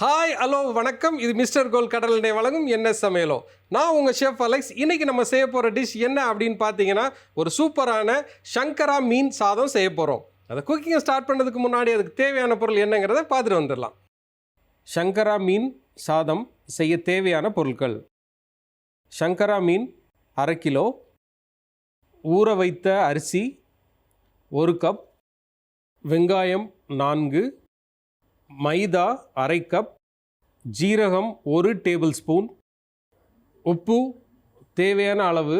Hi hello வணக்கம். இது mister கோல் கடலண்டை வழங்கும் என்ன சமையலோ. நான் உங்கள் ஷெஃப் அலெக்ஸ் இன்றைக்கி நம்ம செய்ய போகிற டிஷ் என்ன அப்படின்னு பார்த்தீங்கன்னா ஒரு சூப்பரான சங்கரா மீன் சாதம் செய்ய போகிறோம் அதை குக்கிங்கை ஸ்டார்ட் பண்ணுறதுக்கு முன்னாடி அதுக்கு தேவையான பொருள் என்னங்கிறத பார்த்துட்டு வந்துடலாம். சங்கரா மீன் சாதம் செய்ய தேவையான பொருட்கள். சங்கரா மீன் அரை கிலோ. ஊற வைத்த அரிசி ஒரு கப் வெங்காயம் நான்கு. மைதா அரை கப் ஜீரகம் ஒரு டேபிள் ஸ்பூன் உப்பு தேவையான அளவு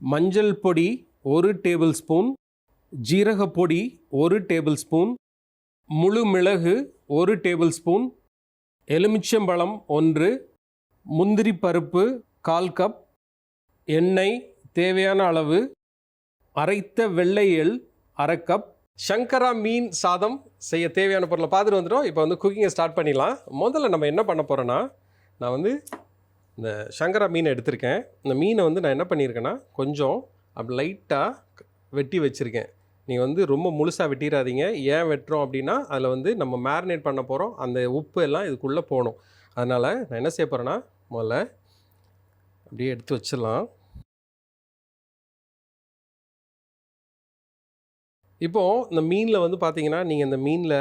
மஞ்சள் பொடி ஒரு டேபிள் ஸ்பூன் ஜீரக பொடி ஒரு டேபிள் ஸ்பூன் முழு மிளகு ஒரு டேபிள் ஸ்பூன் எலுமிச்சம்பழம் ஒன்று முந்திரி பருப்பு கால் கப் எண்ணெய் தேவையான அளவு அரைத்த வெள்ளை எள் அரை கப் சங்கரா மீன் சாதம் செய்ய தேவையான பொருளை பார்த்துட்டு வந்துடும் இப்போ வந்து குக்கிங்கை ஸ்டார்ட் பண்ணிடலாம். முதல்ல நம்ம என்ன பண்ண போகிறோன்னா நான் வந்து இந்த சங்கரா மீனை எடுத்திருக்கேன். இந்த மீனை வந்து நான் என்ன பண்ணியிருக்கேன்னா கொஞ்சம் அப்படி லைட்டாக வெட்டி வச்சுருக்கேன். நீங்கள் வந்து ரொம்ப முழுசாக வெட்டிடாதீங்க. ஏன் வெட்டுறோம் அப்படின்னா அதில் வந்து நம்ம மேரினேட் பண்ண போகிறோம் அந்த உப்பு எல்லாம் இதுக்குள்ளே போகணும். அதனால் நான் என்ன செய்ய போகிறேன்னா முதல்ல அப்படியே எடுத்து வச்சிடலாம். இப்போது இந்த மீனில் வந்து பார்த்தீங்கன்னா நீங்கள் இந்த மீனில்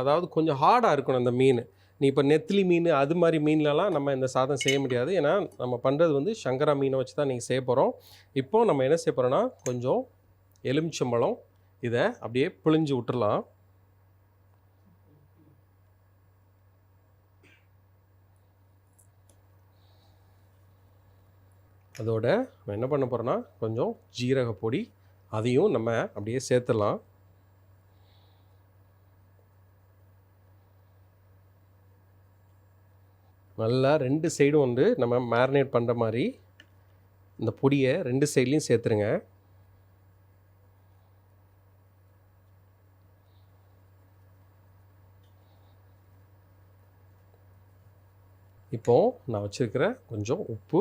அதாவது கொஞ்சம் ஹார்டாக இருக்கணும் இந்த மீன். நீ இப்போ நெத்திலி மீன் அது மாதிரி மீன்லலாம் நம்ம இந்த சாதம் செய்ய முடியாது. ஏன்னா நம்ம பண்ணுறது வந்து சங்கரா மீனை வச்சு தான் நீங்கள் செய்ய போகிறோம் இப்போது நம்ம என்ன செய்ய போகிறோன்னா கொஞ்சம் எலுமிச்சம்பழம் இதை அப்படியே பிழிஞ்சு விட்டுறலாம். அதோட நம்ம என்ன பண்ண போகிறோன்னா கொஞ்சம் ஜீரக பொடி அதையும் நம்ம அப்படியே சேர்த்துடலாம். நல்லா ரெண்டு சைடும் வந்து நம்ம மேரினேட் பண்ணுற மாதிரி இந்த பொடியை ரெண்டு சைட்லேயும் சேர்த்துருங்க. இப்போது நான் வச்சுருக்கிற கொஞ்சம் உப்பு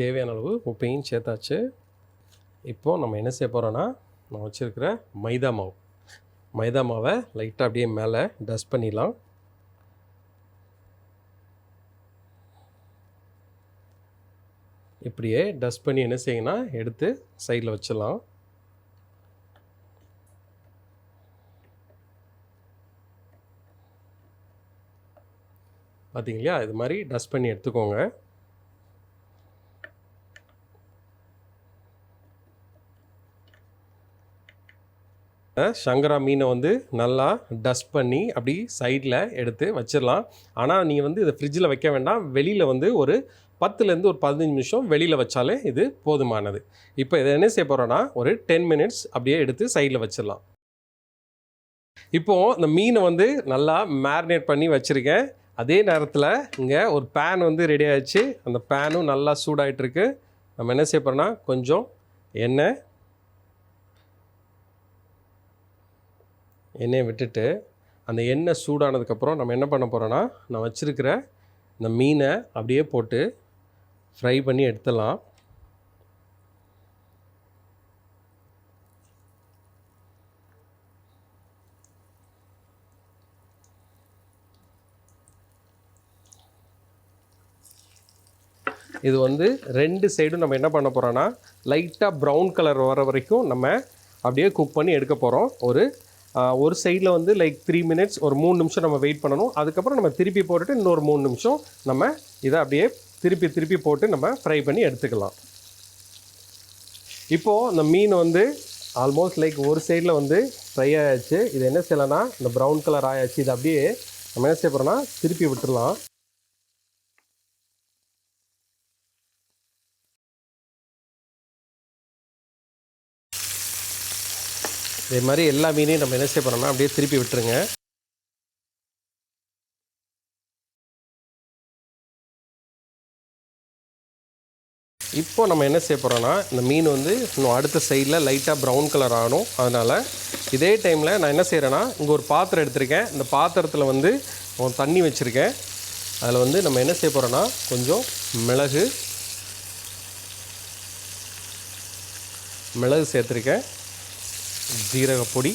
தேவையான அளவு உப்பையும் சேர்த்தாச்சு. இப்போது நம்ம என்ன செய்ய போகிறோன்னா நான் வச்சுருக்கிற மைதா மாவு. மைதா மாவை லைட்டாக அப்படியே மேலே டஸ்ட் பண்ணிடலாம். இப்படியே டஸ்ட் பண்ணி என்ன செய்யுங்கன்னா எடுத்து சைடில் வச்சிடலாம். பார்த்தீங்களா இது மாதிரி டஸ்ட் பண்ணி எடுத்துக்கோங்க. சங்கரா மீனை வந்து நல்லா டஸ்ட் பண்ணி அப்படி சைடில் எடுத்து வச்சிடலாம். ஆனால் நீங்கள் வந்து இதை ஃப்ரிட்ஜில் வைக்க வேண்டாம். வெளியில் வந்து ஒரு பத்துலேருந்து ஒரு பதினஞ்சு நிமிஷம் வெளியில் வச்சாலே இது போதுமானது. இப்போ இதை என்ன செய்ய போகிறோன்னா ஒரு டென் மினிட்ஸ் அப்படியே எடுத்து சைடில் வச்சிடலாம். இப்போது இந்த மீனை வந்து நல்லா மேரினேட் பண்ணி வச்சுருக்கேன். அதே நேரத்தில் இங்கே ஒரு பேன் வந்து ரெடி ஆகிடுச்சு அந்த பேனும் நல்லா சூடாயிட்டிருக்கு. நம்ம என்ன செய்ய போகிறோன்னா கொஞ்சம் எண்ணெய் எண்ணெயை விட்டுட்டு அந்த எண்ணெய் சூடானதுக்கப்புறம் நம்ம என்ன பண்ண போகிறோன்னா நான் வச்சுருக்கிற இந்த மீனை அப்படியே போட்டு ஃப்ரை பண்ணி எடுத்துடலாம். இது வந்து ரெண்டு சைடும் நம்ம என்ன பண்ண போகிறோன்னா லைட்டாக ப்ரௌன் கலர் வர வரைக்கும் நம்ம அப்படியே குக் பண்ணி எடுக்க போகிறோம் ஒரு ஒரு சைடில் வந்து லைக் த்ரீ மினிட்ஸ் ஒரு மூணு நிமிஷம் நம்ம வெயிட் பண்ணணும். அதுக்கப்புறம் நம்ம திருப்பி போட்டுட்டு இன்னொரு மூணு நிமிஷம் நம்ம இதை அப்படியே திருப்பி திருப்பி போட்டு நம்ம ஃப்ரை பண்ணி எடுத்துக்கலாம். இப்போது இந்த மீன் வந்து ஆல்மோஸ்ட் லைக் ஒரு சைடில் வந்து ஃப்ரை ஆயாச்சு. இது என்ன செய்யலைன்னா இந்த ப்ரௌன் கலர் ஆயாச்சு. இது அப்படியே நம்ம என்ன செய்ய போகிறோம்னா திருப்பி விட்டுடலாம் இதே மாதிரி எல்லா மீனையும் நம்ம என்ன செய்ய போகிறோம்னா அப்படியே திருப்பி விட்டுருங்க. இப்போ நம்ம என்ன செய்ய போகிறோன்னா இந்த மீன் வந்து இன்னும் அடுத்த சைடில் லைட்டாக ப்ரௌன் கலர் ஆகணும் அதனால் இதே டைமில் நான் என்ன செய்கிறேன்னா இங்கே ஒரு பாத்திரம் எடுத்திருக்கேன். இந்த பாத்திரத்தில் வந்து தண்ணி வச்சுருக்கேன். அதில் வந்து நம்ம என்ன செய்ய போகிறோன்னா கொஞ்சம் மிளகு மிளகு சேர்த்துருக்கேன். ஜீரகப்பொடி.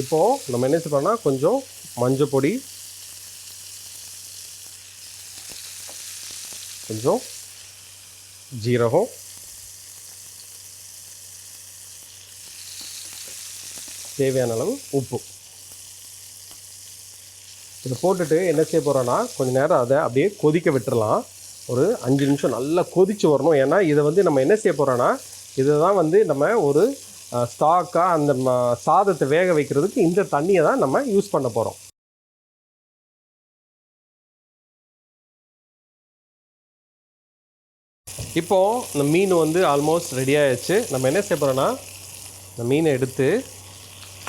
இப்போ நம்ம என்ன செய்யறோம்னா கொஞ்சம் மஞ்சள் பொடி. கொஞ்சம் ஜீரகம். தேவையான அளவு உப்பு. இதை போட்டுட்டு என்ன செய்ய போகிறோன்னா கொஞ்சம் நேரம் அதை அப்படியே கொதிக்க விட்டுடலாம் ஒரு அஞ்சு நிமிஷம் நல்லா கொதிச்சு வரணும். ஏன்னா இதை வந்து நம்ம என்ன செய்ய போகிறோன்னா இதை தான் வந்து நம்ம ஒரு ஸ்டாக்காக அந்த சாதத்தை வேக வைக்கிறதுக்கு இந்த தண்ணியை தான் நம்ம யூஸ் பண்ண போகிறோம் இப்போது இந்த மீன் வந்து ஆல்மோஸ்ட் ரெடி ஆயிடுச்சு. நம்ம என்ன செய்ய போகிறோன்னா இந்த மீனை எடுத்து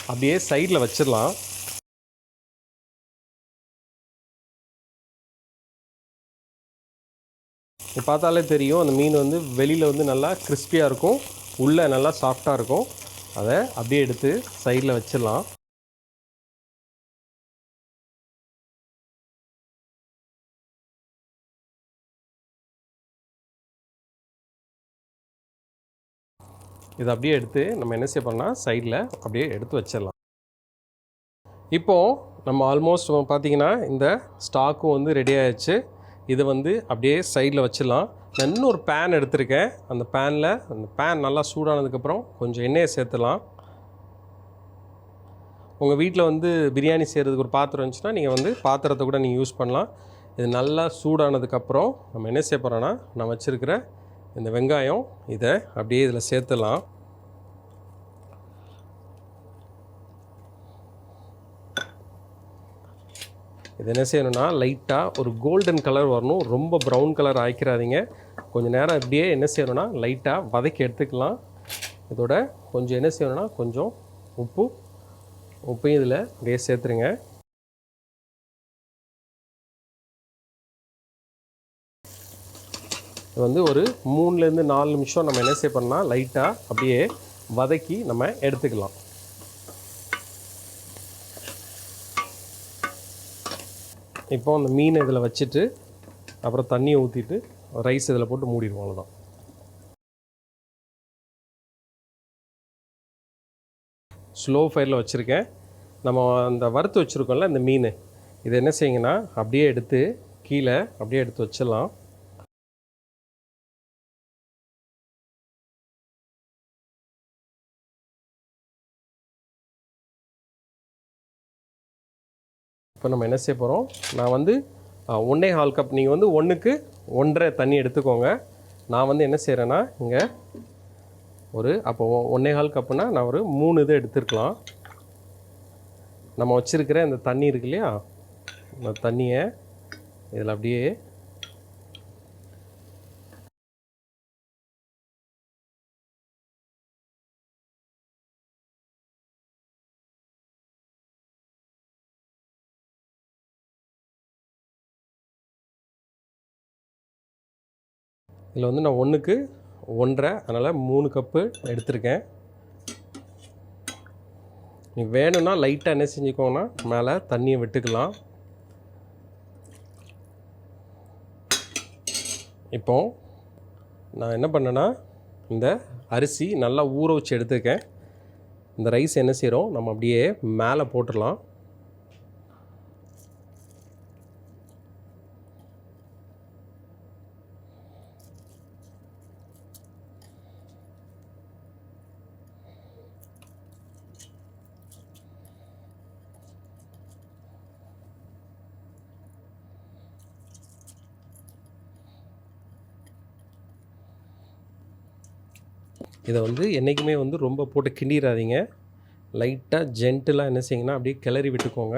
அப்படியே சைடில் வச்சிடலாம். பார்த்தாலே தெரியும் அந்த மீன் வந்து வெளியில் வந்து நல்லா கிறிஸ்பியாக இருக்கும். உள்ளே நல்லா சாஃப்டாக இருக்கும். அதை அப்படியே எடுத்து சைடில் வச்சிடலாம். இதை அப்படியே எடுத்து நம்ம என்ன செய்ய பண்ணால் சைடில் அப்படியே எடுத்து வச்சிடலாம். இப்போது நம்ம ஆல்மோஸ்ட் பார்த்தீங்கன்னா இந்த ஸ்டாக்கும் வந்து ரெடி ஆயிடுச்சு. இதை வந்து அப்படியே சைடில் வச்சிடலாம். நான் இன்னொரு பேன் எடுத்திருக்கேன். அந்த பேனில் அந்த பேன் நல்லா சூடானதுக்கப்புறம் கொஞ்சம் எண்ணெயை சேர்த்துலாம் உங்கள் வீட்டில் வந்து பிரியாணி செய்கிறதுக்கு ஒரு பாத்திரம் இருந்துச்சுன்னா நீங்கள் வந்து பாத்திரத்தை கூட நீங்கள் யூஸ் பண்ணலாம். இது நல்லா சூடானதுக்கப்புறம் நம்ம என்ன செய்ய போகிறோன்னா நான் வச்சுருக்கிற இந்த வெங்காயம் இதை அப்படியே இதில் சேர்த்துலாம் இது என்ன செய்யணும்னா லைட்டாக ஒரு கோல்டன் கலர் வரணும். ரொம்ப ப்ரௌன் கலர் ஆய்க்கிறாதீங்க கொஞ்சம் நேரம் அப்படியே என்ன செய்யணும்னா லைட்டாக வதக்கி எடுத்துக்கலாம். இதோட கொஞ்சம் என்ன செய்யணும்னா கொஞ்சம் உப்பு உப்பையும் இதில் அப்படியே சேர்த்துருங்க. இது வந்து ஒரு மூணுலேருந்து நாலு நிமிஷம் நம்ம என்ன செய்ய பண்ணால் லைட்டாக அப்படியே வதக்கி நம்ம எடுத்துக்கலாம். இப்போ அந்த மீன் இதில் வச்சுட்டு அப்புறம் தண்ணியை ஊற்றிட்டு ரைஸ் இதில் போட்டு மூடிடுவோம் அவ்வளோதான் ஸ்லோ ஃபயரில் வச்சுருக்கேன். நம்ம அந்த வறுத்து வச்சுருக்கோம்ல இந்த மீன். இதை என்ன செய்யுங்கன்னா அப்படியே எடுத்து கீழே அப்படியே எடுத்து வச்சிடலாம். இப்போ நம்ம என்ன செய்ய போகிறோம் நான் வந்து ஒன்றே ஹால் கப் நீங்கள் வந்து ஒன்றுக்கு ஒன்றரை தண்ணி எடுத்துக்கோங்க. நான் வந்து என்ன செய்கிறேன்னா இங்கே ஒரு அப்போ ஒன்றே ஹால் கப்புனா நான் ஒரு மூணு இது எடுத்துருக்கலாம். நம்ம வச்சுருக்கிற இந்த தண்ணி இருக்கு இல்லையா? இந்த தண்ணியை இதில் அப்படியே இதில் வந்து நான் ஒன்றுக்கு ஒன்றரை அதனால் மூணு கப்பு எடுத்திருக்கேன். நீ வேணும்னா லைட்டாக என்ன செஞ்சுக்கோங்கன்னா மேலே தண்ணியை விட்டுக்கலாம். இப்போ நான் என்ன பண்ணேன்னா இந்த அரிசி நல்லா ஊற வச்சு எடுத்துருக்கேன். இந்த ரைஸ் என்ன செய்கிறோம் நம்ம அப்படியே மேலே போட்டுடலாம். இதை வந்து என்றைக்குமே வந்து ரொம்ப போட்டு கிண்டிடாதீங்க லைட்டாக ஜென்டிலாக என்ன செய்யுங்கன்னா அப்படியே கிளறி விட்டுக்கோங்க.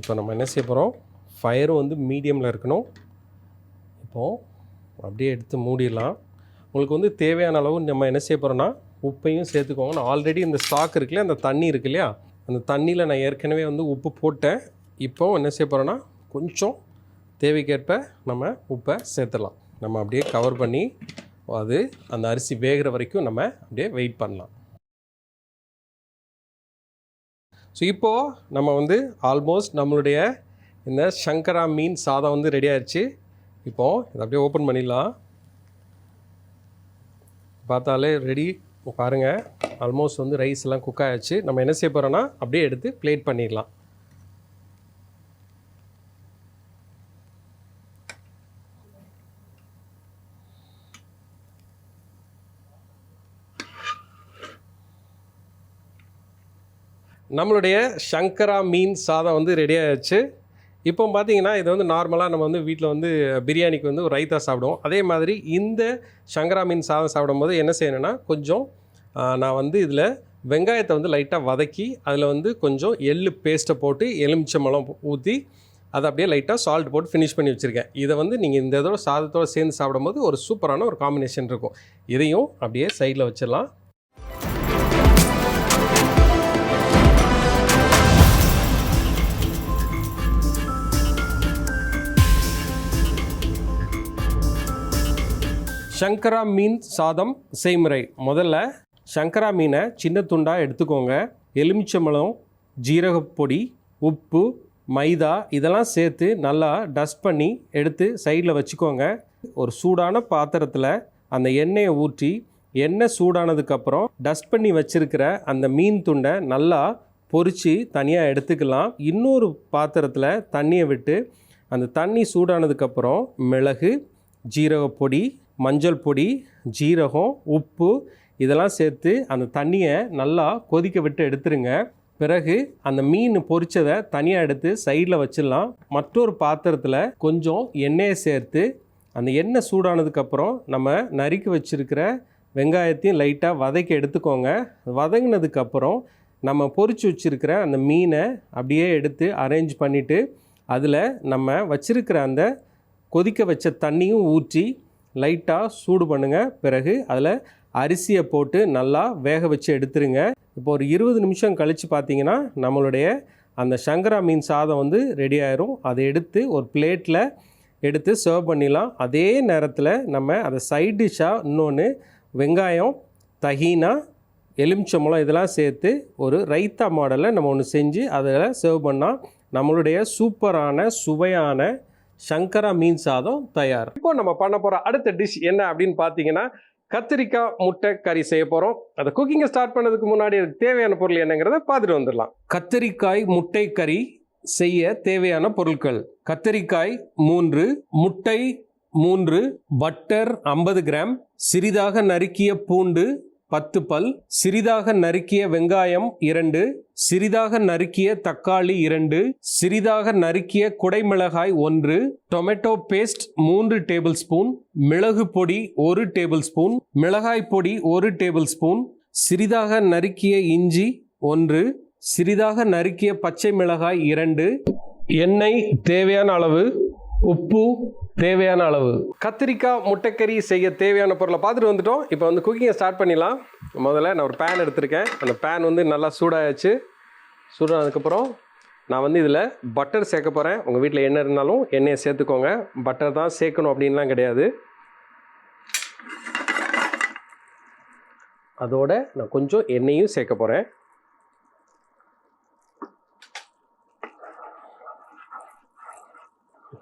இப்போ நம்ம என்ன செய்ய போகிறோம் ஃபயரும் வந்து மீடியமில் இருக்கணும். இப்போது அப்படியே எடுத்து மூடிடலாம். உங்களுக்கு வந்து தேவையான அளவு நம்ம என்ன செய்ய போகிறோன்னா உப்பையும் சேர்த்துக்கோங்க. நான் ஆல்ரெடி இந்த ஸ்டாக் இருக்குல்லையா அந்த தண்ணி இருக்கு இல்லையா? அந்த தண்ணியில் நான் ஏற்கனவே வந்து உப்பு போட்டேன். இப்போ என்ன செய்ய போகிறோன்னா கொஞ்சம் தேவைக்கேற்ப நம்ம உப்பை சேர்த்துடலாம். நம்ம அப்படியே கவர் பண்ணி அது அந்த அரிசி வேகிற வரைக்கும் நம்ம அப்படியே வெயிட் பண்ணலாம். ஸோ இப்போது நம்ம வந்து ஆல்மோஸ்ட் நம்மளுடைய இந்த சங்கரா மீன் சாதம் வந்து ரெடி ஆயிடுச்சு இப்போது இதை அப்படியே ஓப்பன் பண்ணிடலாம். பார்த்தாலே ரெடி பாருங்கள் ஆல்மோஸ்ட் வந்து ரைஸ் எல்லாம் குக் ஆயாச்சு. நம்ம என்ன செய்ய போகிறோன்னா அப்படியே எடுத்து பிளேட் பண்ணிடலாம். நம்மளுடைய சங்கரா மீன் சாதம் வந்து ரெடி இப்போ பார்த்தீங்கன்னா இது வந்து நார்மலாக நம்ம வந்து வீட்டில் வந்து பிரியாணிக்கு வந்து ஒரு ரைத்தா சாப்பிடுவோம். அதே மாதிரி இந்த சங்கரா மீன் சாதம் சாப்பிடும்போது என்ன செய்யணும்னா கொஞ்சம் நான் வந்து இதில் வெங்காயத்தை வந்து லைட்டாக வதக்கி அதில் வந்து கொஞ்சம் எள்ளு பேஸ்ட்டை போட்டு எலுமிச்சம்பழம் ஊற்றி அதை அப்படியே லைட்டாக சால்ட் போட்டு ஃபினிஷ் பண்ணி வச்சுருக்கேன். இதை வந்து நீங்கள் இந்த இதோட சாதத்தோடு சேர்ந்து சாப்பிடும்போது ஒரு சூப்பரான ஒரு காம்பினேஷன் இருக்கும். இதையும் அப்படியே சைடில் வச்சிடலாம். சங்கரா மீன் சாதம் செய்முறை. முதல்ல சங்கரா மீனை சின்ன துண்டாக எடுத்துக்கோங்க. எலுமிச்சம்பழம் ஜீரகப்பொடி உப்பு மைதா இதெல்லாம் சேர்த்து நல்லா டஸ்ட் பண்ணி எடுத்து சைடில் வச்சுக்கோங்க. ஒரு சூடான பாத்திரத்தில் அந்த எண்ணெயை ஊற்றி எண்ணெய் சூடானதுக்கப்புறம் டஸ்ட் பண்ணி வச்சிருக்கிற அந்த மீன் துண்டை நல்லா பொறிச்சு தனியாக எடுத்துக்கலாம். இன்னொரு பாத்திரத்தில் தண்ணியை விட்டு அந்த தண்ணி சூடானதுக்கப்புறம் மிளகு ஜீரகப்பொடி மஞ்சள் பொடி ஜீரகம் உப்பு இதெல்லாம் சேர்த்து அந்த தண்ணியை நல்லா கொதிக்க விட்டு எடுத்துருங்க. பிறகு அந்த மீன் பொரிச்சதை தனியாக எடுத்து சைடில் வச்சிடலாம். மற்றொரு பாத்திரத்தில் கொஞ்சம் எண்ணெயை சேர்த்து அந்த எண்ணெய் சூடானதுக்கப்புறம் நம்ம நறுக்கி வச்சுருக்கிற வெங்காயத்தையும் லைட்டாக வதக்கி எடுத்துக்கோங்க. வதங்கினதுக்கப்புறம் நம்ம பொரித்து வச்சிருக்கிற அந்த மீனை அப்படியே எடுத்து அரேஞ்ச் பண்ணிவிட்டு அதில் நம்ம வச்சுருக்கிற அந்த கொதிக்க வச்ச தண்ணியும் ஊற்றி லைட்டாக சூடு பண்ணுங்கள் பிறகு அதில் அரிசியை போட்டு நல்லா வேக வச்சு எடுத்துருங்க. இப்போ ஒரு இருபது நிமிஷம் கழித்து பார்த்தீங்கன்னா நம்மளுடைய அந்த சங்கரா மீன் சாதம் வந்து ரெடி ஆயிரும். அதை எடுத்து ஒரு பிளேட்டில் எடுத்து சர்வ் பண்ணிடலாம். அதே நேரத்தில் நம்ம அதை சைட் டிஷ்ஷாக இன்னொன்று வெங்காயம் தஹீனா எலுமிச்சம்பழம் இதெல்லாம் சேர்த்து ஒரு ரைத்தா மாடலில் நம்ம ஒன்று செஞ்சு அதில் சர்வ் பண்ணால் நம்மளுடைய சூப்பரான சுவையான சங்கரா மீன் சாதம் தயார். இப்போ நம்ம பண்ண போகிற அடுத்த டிஷ் என்ன அப்படின்னு பார்த்தீங்கன்னா கத்திரிக்காய் முட்டை கறி செய்ய போகிறோம் அதை குக்கிங்கை ஸ்டார்ட் பண்ணதுக்கு முன்னாடி அதுக்கு தேவையான பொருள் என்னங்கிறத பார்த்துட்டு வந்துடலாம். கத்திரிக்காய் முட்டை கறி செய்ய தேவையான பொருட்கள். கத்திரிக்காய் மூன்று முட்டை மூன்று பட்டர் ஐம்பது கிராம் சிறிதாக நறுக்கிய பூண்டு பத்து பல் சிறிதாக நறுக்கிய வெங்காயம் இரண்டு சிறிதாக நறுக்கிய தக்காளி இரண்டு சிறிதாக நறுக்கிய குடைமிளகாய் ஒன்று டொமேட்டோ பேஸ்ட் மூன்று டேபிள் ஸ்பூன் மிளகு பொடி ஒரு டேபிள் ஸ்பூன் மிளகாய் பொடி ஒரு டேபிள் ஸ்பூன் சிறிதாக நறுக்கிய இஞ்சி ஒன்று சிறிதாக நறுக்கிய பச்சை மிளகாய் இரண்டு எண்ணெய் தேவையான அளவு உப்பு தேவையான அளவு. கத்திரிக்காய் முட்டைக்கறி செய்ய தேவையான பொருளை பார்த்துட்டு வந்துட்டோம். இப்போ வந்து குக்கிங்கை ஸ்டார்ட் பண்ணிடலாம். முதல்ல நான் ஒரு பேன் எடுத்திருக்கேன். அந்த பேன் வந்து நல்லா சூடாயாச்சு. சூடானதுக்கப்புறம் நான் வந்து இதில் பட்டர் சேர்க்க போகிறேன் உங்கள் வீட்டில் எண்ணெய் இருந்தாலும் எண்ணெயை சேர்த்துக்கோங்க. பட்டர் தான் சேர்க்கணும் அப்படின்லாம் கிடையாது. அதோட நான் கொஞ்சம் எண்ணெயும் சேர்க்க போகிறேன்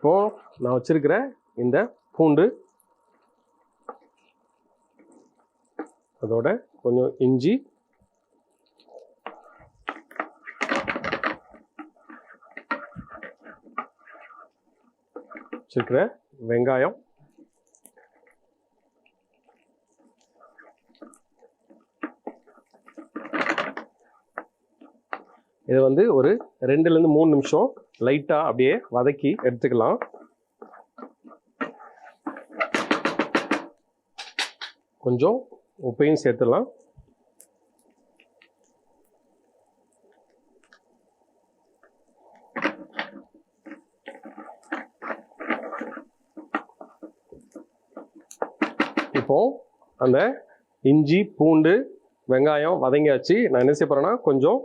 இப்போ நான் வச்சிருக்கிற இந்த பூண்டு. அதோட கொஞ்சம் இஞ்சி. வச்சிருக்கிற வெங்காயம். இது வந்து ஒரு ரெண்டுலேருந்து மூணு நிமிஷம் லைட்டாக அப்படியே வதக்கி எடுத்துக்கலாம். கொஞ்சம் உப்பையும் சேர்த்துடலாம். இப்போ அந்த இஞ்சி பூண்டு வெங்காயம் வதங்கியாச்சு. நான் என்ன செய்ய போகிறேன்னா கொஞ்சம்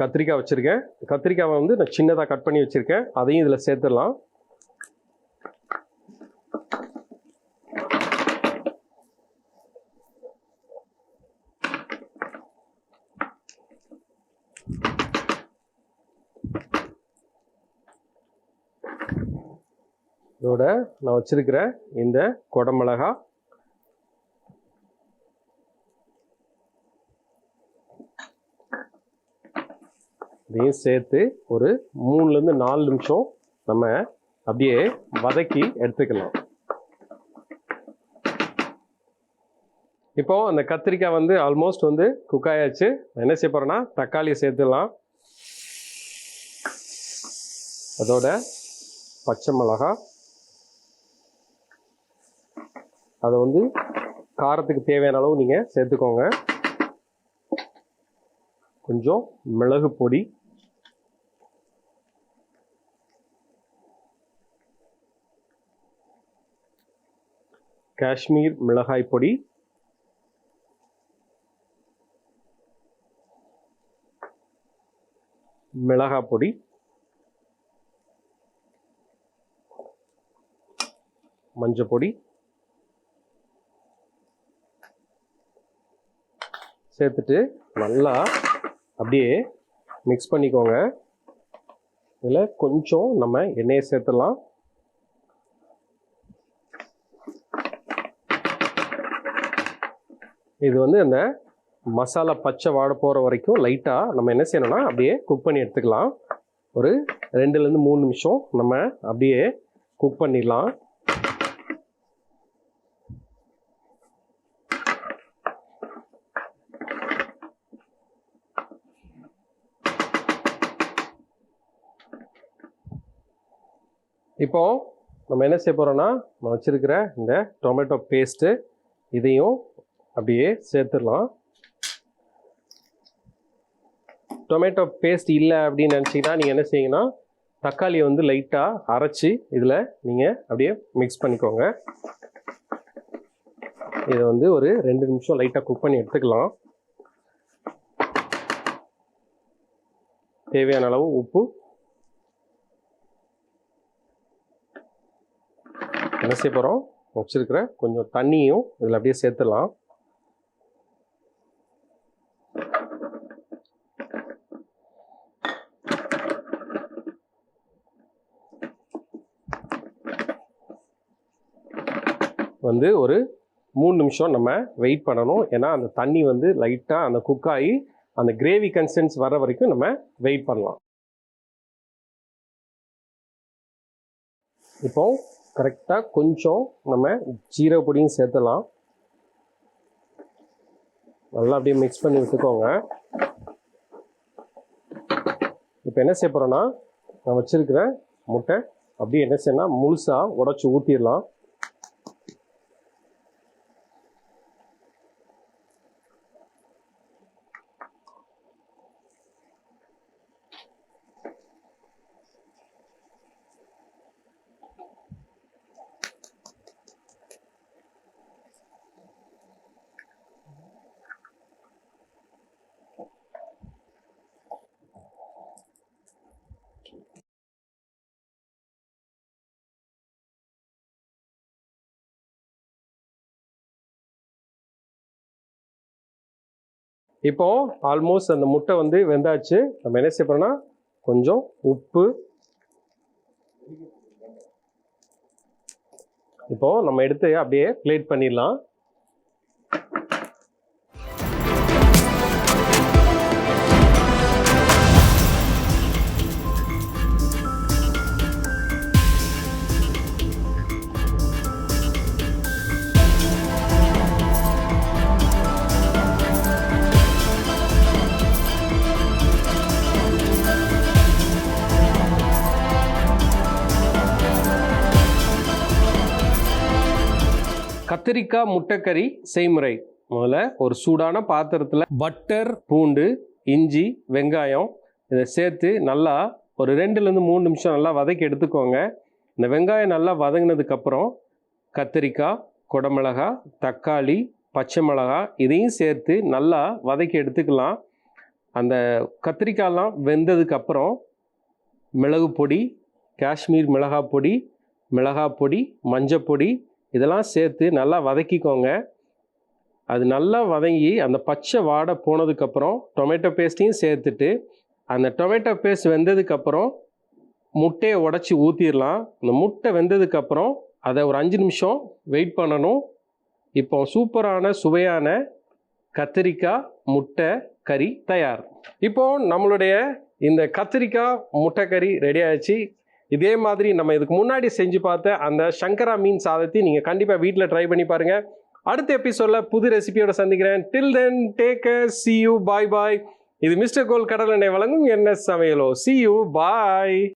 கத்திரிக்காய் வச்சுருக்கேன். கத்திரிக்காவை வந்து நான் சின்னதாக கட் பண்ணி வச்சுருக்கேன். அதையும் இதில் சேர்த்துடலாம். இதோட நான் வச்சிருக்கிற இந்த குடமிளகா இதையும் சேர்த்து ஒரு மூணுலேருந்து நாலு நிமிஷம் நம்ம அப்படியே வதக்கி எடுத்துக்கலாம். இப்போ அந்த கத்திரிக்காய் வந்து ஆல்மோஸ்ட் வந்து குக் ஆயாச்சு. என்ன செய்ய போகிறேன்னா தக்காளியை சேர்த்துடலாம். அதோட பச்சை மிளகா. அதை வந்து காரத்துக்கு தேவையான அளவு நீங்கள் சேர்த்துக்கோங்க. கொஞ்சம் மிளகு பொடி காஷ்மீர் மிளகாய் பொடி. மிளகாய் பொடி. மஞ்சள் பொடி. சேர்த்துட்டு நல்லா அப்படியே மிக்ஸ் பண்ணிக்கோங்க. இதில் கொஞ்சம் நம்ம எண்ணெயை சேர்த்துடலாம். இது வந்து அந்த மசாலா பச்சை வாட போகிற வரைக்கும் லைட்டாக நம்ம என்ன செய்யணும்னா அப்படியே குக் பண்ணி எடுத்துக்கலாம். ஒரு ரெண்டுலேருந்து மூணு நிமிஷம் நம்ம அப்படியே குக் பண்ணிடலாம். இப்போ நம்ம என்ன செய்ய போகிறோம்னா நம்ம வச்சுருக்கிற இந்த டொமேட்டோ பேஸ்ட்டு இதையும் அப்படியே சேர்த்துடலாம். டொமேட்டோ பேஸ்ட் இல்லை அப்படின்னு நினச்சிங்கன்னா நீங்கள் என்ன செய்யுங்கன்னா தக்காளியை வந்து லைட்டாக அரைச்சி இதில் நீங்கள் அப்படியே மிக்ஸ் பண்ணிக்கோங்க. இதை வந்து ஒரு ரெண்டு நிமிஷம் லைட்டாக குக் பண்ணி எடுத்துக்கலாம். தேவையான அளவு உப்பு. என்ன செய்ய போகிறோம் வச்சுருக்கிற கொஞ்சம் தண்ணியும் இதில் அப்படியே சேர்த்துடலாம். வந்து ஒரு மூணு நிமிஷம் நம்ம வெயிட் பண்ணணும். ஏன்னா அந்த தண்ணி வந்து லைட்டாக அந்த குக் ஆகி அந்த கிரேவி கன்சிஸ்டன்ஸ் வர வரைக்கும் நம்ம வெயிட் பண்ணலாம். இப்போ கரெக்டாக கொஞ்சம் நம்ம ஜீரக பொடியும் சேர்த்தலாம். நல்லா அப்படியே மிக்ஸ் பண்ணி விட்டுக்கோங்க. இப்போ என்ன செய்ய போகிறோன்னா நான் வச்சுருக்கிற முட்டை அப்படியே என்ன செய்யணும் முழுசாக உடச்சி ஊற்றிடலாம் இப்போ ஆல்மோஸ்ட் அந்த முட்டை வந்து வெந்தாச்சு. நம்ம என்ன செய்ய கொஞ்சம் உப்பு. இப்போ நம்ம எடுத்து அப்படியே பிளேட் பண்ணிடலாம். கத்திரிக்காய் முட்டைக்கறி செய்முறை. முதல்ல ஒரு சூடான பாத்திரத்தில் பட்டர் பூண்டு இஞ்சி வெங்காயம் இதை சேர்த்து நல்லா ஒரு ரெண்டுலேருந்து மூணு நிமிஷம் நல்லா வதக்கி எடுத்துக்கோங்க. இந்த வெங்காயம் நல்லா வதங்கினதுக்கப்புறம் கத்திரிக்காய் குடமிளகாய் தக்காளி பச்சை மிளகாய் இதையும் சேர்த்து நல்லா வதக்கி எடுத்துக்கலாம். அந்த கத்திரிக்காயெலாம் வெந்ததுக்கப்புறம் மிளகு பொடி காஷ்மீர் மிளகாய் பொடி மிளகாய் பொடி மஞ்சள் பொடி இதெல்லாம் சேர்த்து நல்லா வதக்கிக்கோங்க. அது நல்லா வதங்கி அந்த பச்சை வாடை போனதுக்கப்புறம் டொமேட்டோ பேஸ்ட்டையும் சேர்த்துட்டு அந்த டொமேட்டோ பேஸ்ட் வெந்ததுக்கப்புறம் முட்டையை உடச்சி ஊற்றிடலாம் அந்த முட்டை வெந்ததுக்கப்புறம் அதை ஒரு அஞ்சு நிமிஷம் வெயிட் பண்ணணும். இப்போ சூப்பரான சுவையான கத்திரிக்காய் முட்டை கறி தயார். இப்போது நம்மளுடைய இந்த கத்திரிக்காய் முட்டைக்கறி ரெடி ஆயிடுச்சு. இதே மாதிரி நம்ம இதுக்கு முன்னாடி செஞ்சு பார்த்த அந்த சங்கரா மீன் சாதத்தை நீங்கள் கண்டிப்பாக வீட்டில் ட்ரை பண்ணி பாருங்கள் அடுத்த எபிசோடில் புது ரெசிபியோட சந்திக்கிறேன். Till then take C see you bye bye mister கோல் கடல் எண்ணெய் வழங்கும் என்ன சமையலோ. C you bye